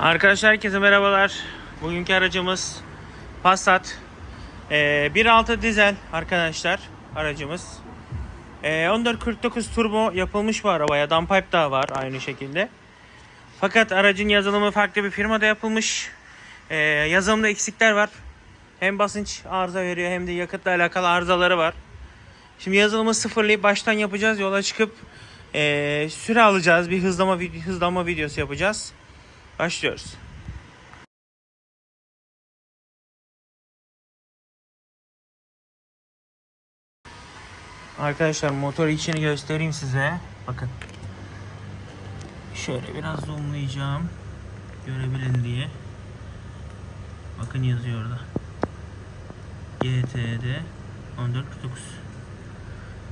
Arkadaşlar herkese merhabalar. Bugünkü aracımız Passat. Ee, 1.6 dizel arkadaşlar aracımız. Ee, 1449 turbo yapılmış bu arabaya. Downpipe daha var aynı şekilde. Fakat aracın yazılımı farklı bir firmada yapılmış. Ee, yazılımda eksikler var. Hem basınç arıza veriyor hem de yakıtla alakalı arızaları var. Şimdi yazılımı sıfırlayıp baştan yapacağız. Yola çıkıp ee, süre alacağız. Bir hızlama, hızlama videosu yapacağız. Başlıyoruz. Arkadaşlar motor içini göstereyim size. Bakın. Şöyle biraz zoomlayacağım. Görebilin diye. Bakın yazıyor orada. GTD 1449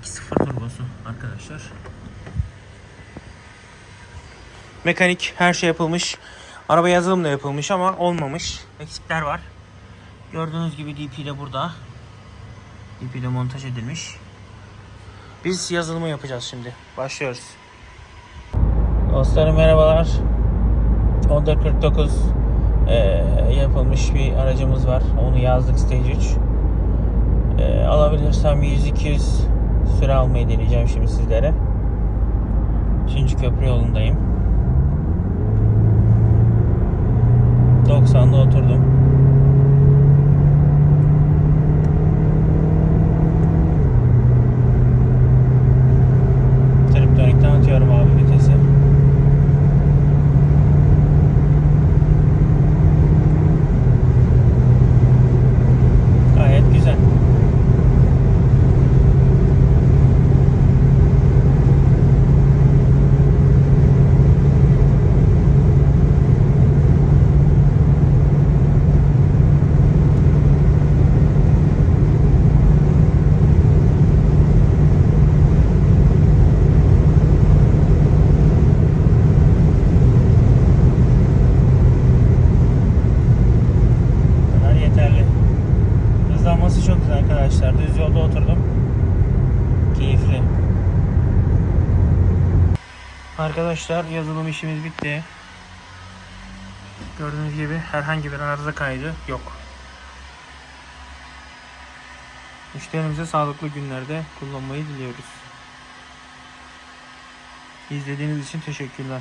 2.0 turbosu arkadaşlar. Mekanik her şey yapılmış. Araba yazılımla yapılmış ama olmamış. Eksikler var. Gördüğünüz gibi DP de burada. DP de montaj edilmiş. Biz yazılımı yapacağız şimdi. Başlıyoruz. Dostlarım merhabalar. 1449 eee, yapılmış bir aracımız var. Onu yazdık Stage 3. Eee, alabilirsem 100-200 süre almayı deneyeceğim şimdi sizlere. 3. köprü yolundayım. 90'da oturdum. Arkadaşlar. Düz yolda oturdum. Keyifli. Arkadaşlar yazılım işimiz bitti. Gördüğünüz gibi herhangi bir arıza kaydı yok. Müşterimize sağlıklı günlerde kullanmayı diliyoruz. İzlediğiniz için teşekkürler.